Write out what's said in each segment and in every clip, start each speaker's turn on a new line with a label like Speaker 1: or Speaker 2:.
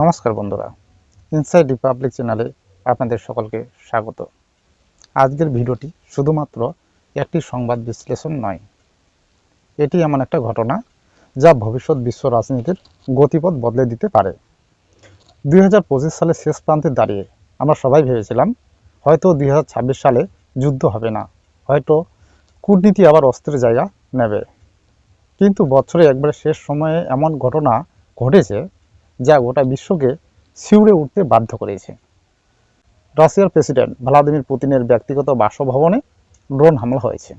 Speaker 1: নমস্কার বন্ধুরা inside Republic চ্যানেলে আপনাদের সকলকে স্বাগত। আজকের ভিডিওটি শুধুমাত্র একটি সংবাদ বিশ্লেষণ নয়। এটি এমন একটা ঘটনা যা ভবিষ্যৎ বিশ্ব রাজনীতির গতিপথ বদলে দিতে পারে। দুই সালের শেষ প্রান্তে দাঁড়িয়ে আমরা সবাই ভেবেছিলাম, হয়তো দুই হাজার ছাব্বিশ সালে যুদ্ধ হবে না, হয়তো কূটনীতি আবার অস্ত্রের জায়গা নেবে। কিন্তু বছরে একবারে শেষ সময়ে এমন ঘটনা ঘটেছে যা গোটা বিশ্বকে শিউরে উঠতে বাধ্য করেছে। রাশিয়ার প্রেসিডেন্ট ভ্লাদিমির পুতিনের ব্যক্তিগত বাসভবনে ড্রোন হামলা হয়েছে।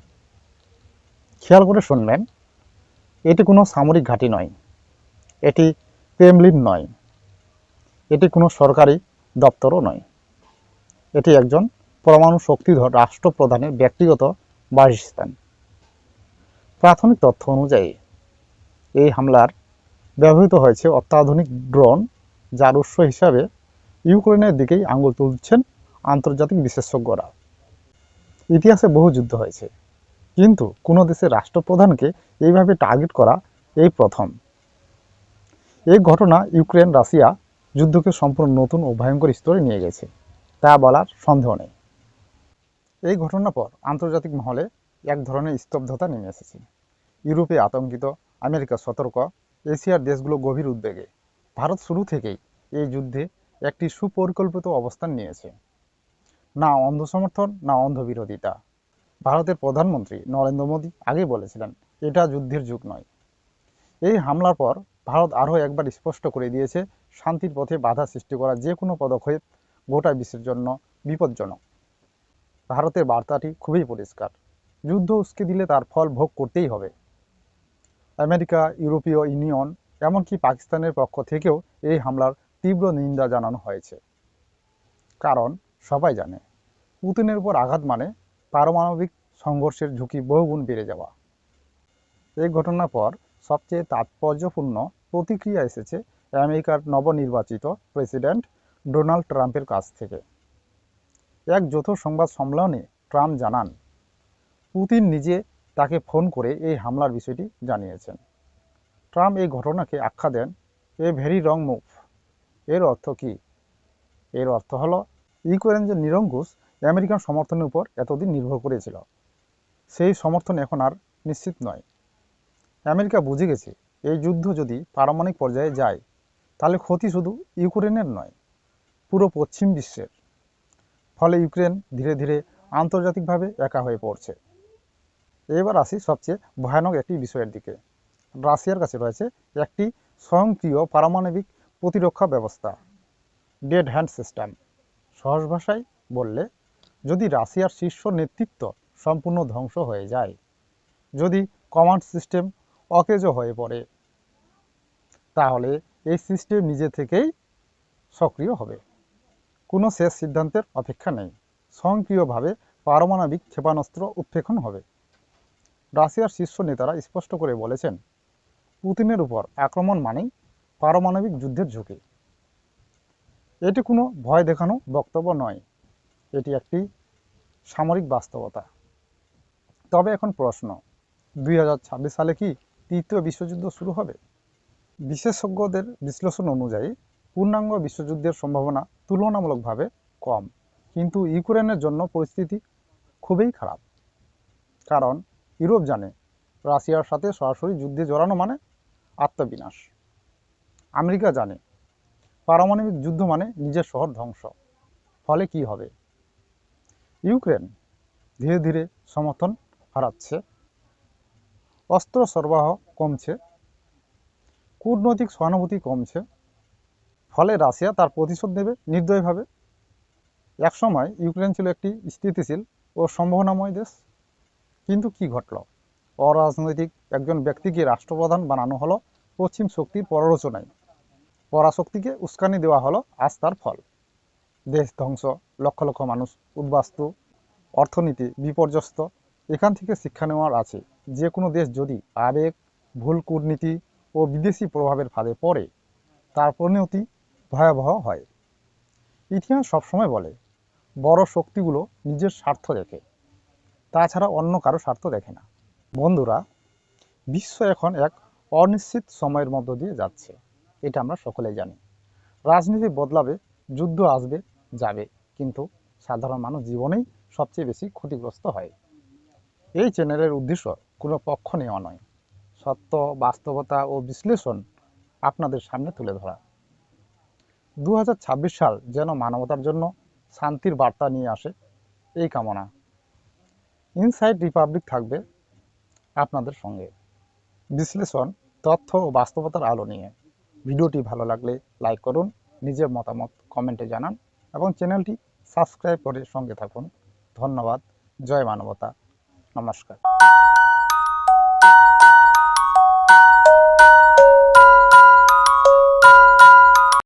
Speaker 1: খেয়াল করে শুনবেন, এটি কোনো সামরিক ঘাঁটি নয়, এটি ক্রেমলিন নয়, এটি কোনো সরকারি দপ্তরও নয়। এটি একজন পরমাণু শক্তিধর রাষ্ট্রপ্রধানের ব্যক্তিগত বাসস্থান। প্রাথমিক তথ্য অনুযায়ী, এই হামলার ব্যবহৃত হয়েছে অত্যাধুনিক ড্রোন, যার উৎস হিসাবে ইউক্রেনের দিকেই আঙুল তুলছেন আন্তর্জাতিক বিশেষজ্ঞরা। ইতিহাসে বহু যুদ্ধ হয়েছে, কিন্তু কোনো দেশের রাষ্ট্রপ্রধানকে এইভাবে টার্গেট করা এই প্রথম। এই ঘটনা ইউক্রেন রাশিয়া যুদ্ধকে সম্পূর্ণ নতুন ও ভয়ঙ্কর স্তরে নিয়ে গেছে, তা বলার সন্দেহ নেই। এই ঘটনার পর আন্তর্জাতিক মহলে এক ধরনের স্তব্ধতা নেমে এসেছে। ইউরোপে আতঙ্কিত, আমেরিকা সতর্ক এশিয়ার দেশগুলো গভীর উদ্বেগে। ভারত শুরু থেকেই এই যুদ্ধে একটি সুপরিকল্পিত অবস্থান নিয়েছে। না অন্ধ সমর্থন না অন্ধ বিরোধিতা ভারতের প্রধানমন্ত্রী নরেন্দ্র মোদী আগে বলেছিলেন, এটা যুদ্ধের যুগ নয়। এই হামলার পর ভারত আরও একবার স্পষ্ট করে দিয়েছে, শান্তির পথে বাধা সৃষ্টি করা যে কোনো পদক্ষেপ গোটা বিশ্বের জন্য বিপজ্জনক। ভারতের বার্তাটি খুবই পরিষ্কার। যুদ্ধ উস্কে দিলে তার ফল ভোগ করতেই হবে। আমেরিকা, ইউরোপীয় ইউনিয়ন, এমনকি পাকিস্তানের পক্ষ থেকেও এই হামলার তীব্র নিন্দা জানানো হয়েছে। কারণ সবাই জানে, পুতিনের উপর আঘাত মানে পারমাণবিক সংঘর্ষের ঝুঁকি বহুগুণ বেড়ে যাওয়া। এই ঘটনার পর সবচেয়ে তাৎপর্যপূর্ণ প্রতিক্রিয়া এসেছে আমেরিকার নবনির্বাচিত প্রেসিডেন্ট ডোনাল্ড ট্রাম্পের কাছ থেকে। এক যৌথ সংবাদ সম্মেলনে ট্রাম্প জানান, পুতিন নিজে তাকে ফোন করে এই হামলার বিষয়টি জানিয়েছেন। ট্রাম্প এই ঘটনাকে আখ্যা দেন, এ ভেরি রং মুভ। এর অর্থ কি? এর অর্থ হলো ইউক্রেন যে নিরঙ্কুশ, আমেরিকান সমর্থনের উপর এতদিন নির্ভর করেছিল। সেই সমর্থন এখন আর নিশ্চিত নয়। আমেরিকা বুঝে গেছে, এই যুদ্ধ যদি পারমাণবিক পর্যায়ে যায়, তাহলে ক্ষতি শুধু ইউক্রেনের নয়, পুরো পশ্চিম বিশ্বের। ফলে ইউক্রেন ধীরে ধীরে আন্তর্জাতিকভাবে একা হয়ে পড়ছে। এবার আসি সবচেয়ে ভয়ানক একটি বিষয়ের দিকে। রাশিয়ার কাছে রয়েছে একটি স্বয়ংক্রিয় পারমাণবিক প্রতিরক্ষা ব্যবস্থা, ডেড হ্যান্ড সিস্টেম। সহজ ভাষায় বললে, যদি রাশিয়ার শীর্ষ নেতৃত্ব সম্পূর্ণ ধ্বংস হয়ে যায়, যদি কমান্ড সিস্টেম অকেজো হয়ে পড়ে, তাহলে এই সিস্টেম নিজে থেকেই সক্রিয় হবে। কোনো শেষ সিদ্ধান্তের অপেক্ষা নেই। স্বয়ংক্রিয়ভাবে পারমাণবিক ক্ষেপণাস্ত্র উৎক্ষেপণ হবে। রাশিয়ার শীর্ষ নেতারা স্পষ্ট করে বলেছেন, পুতিনের উপর আক্রমণ মানেই পারমাণবিক যুদ্ধের ঝুঁকি। এটি কোনো ভয় দেখানো বক্তব্য নয়, এটি একটি সামরিক বাস্তবতা। তবে এখন প্রশ্ন, দুই হাজার ছাব্বিশ সালে কি তৃতীয় বিশ্বযুদ্ধ শুরু হবে? বিশেষজ্ঞদের বিশ্লেষণ অনুযায়ী, পূর্ণাঙ্গ বিশ্বযুদ্ধের সম্ভাবনা তুলনামূলকভাবে কম, কিন্তু ইউক্রেনের জন্য পরিস্থিতি খুবই খারাপ। কারণ ইউরোপ জানে, রাশিয়ার সাথে সরাসরি যুদ্ধে জড়ানো মানে আত্মবিনাশ। আমেরিকা জানে, পারমাণবিক যুদ্ধ মানে নিজের শহর ধ্বংস। ফলে কি হবে? ইউক্রেন ধীরে ধীরে সমর্থন হারাচ্ছে, অস্ত্র সরবরাহ কমছে, কূটনৈতিক সহানুভূতি কমছে, ফলে রাশিয়া তার প্রতিশোধ নেবে নির্দয়ভাবে। একসময় ইউক্রেন ছিল একটি স্থিতিশীল ও সম্ভাবনাময় দেশ। কিন্তু কি ঘটল? অরাজনৈতিক একজন ব্যক্তিকে রাষ্ট্রপ্রধান বানানো হলো পশ্চিম শক্তির পররচনায় পরাশক্তিকে উস্কানি দেওয়া হলো আস্থার ফল। দেশ ধ্বংস, লক্ষ লক্ষ মানুষ উদ্বাস্তু, অর্থনীতি বিপর্যস্ত, এখান থেকে শিক্ষা নেওয়ার আছে। যে কোনো দেশ যদি আবেগ, ভুল কূটনীতি ও বিদেশি প্রভাবের ফাঁদে পড়ে, তার পরিণতি ভয়াবহ হয়। ইতিহাস সবসময় বলে, বড় শক্তিগুলো নিজের স্বার্থ দেখে। তাছাড়া অন্য কারও স্বার্থ দেখে না। বন্ধুরা, বিশ্ব এখন এক অনিশ্চিত সময়ের মধ্য দিয়ে যাচ্ছে, এটা আমরা সকলেই জানি। রাজনীতি বদলাবে, যুদ্ধ আসবে, যাবে, কিন্তু সাধারণ মানুষ জীবনেই সবচেয়ে বেশি ক্ষতিগ্রস্ত হয়। এই চ্যানেলের উদ্দেশ্য কোনো পক্ষ নেওয়া নয়। সত্য, বাস্তবতা ও বিশ্লেষণ আপনাদের সামনে তুলে ধরা। দু হাজার ছাব্বিশ সাল যেন মানবতার জন্য শান্তির বার্তা নিয়ে আসে, এই কামনা। ইনসাইড রিপাবলিক থাকবে আপনাদের সঙ্গে। বিশ্লেষণ, তথ্য ও বাস্তবতার আলো নিয়ে। ভিডিওটি ভালো লাগলে লাইক করুন, নিজের মতামত কমেন্টে জানান এবং চ্যানেলটি সাবস্ক্রাইব করে সঙ্গে থাকুন। ধন্যবাদ, জয় মানবতা। নমস্কার।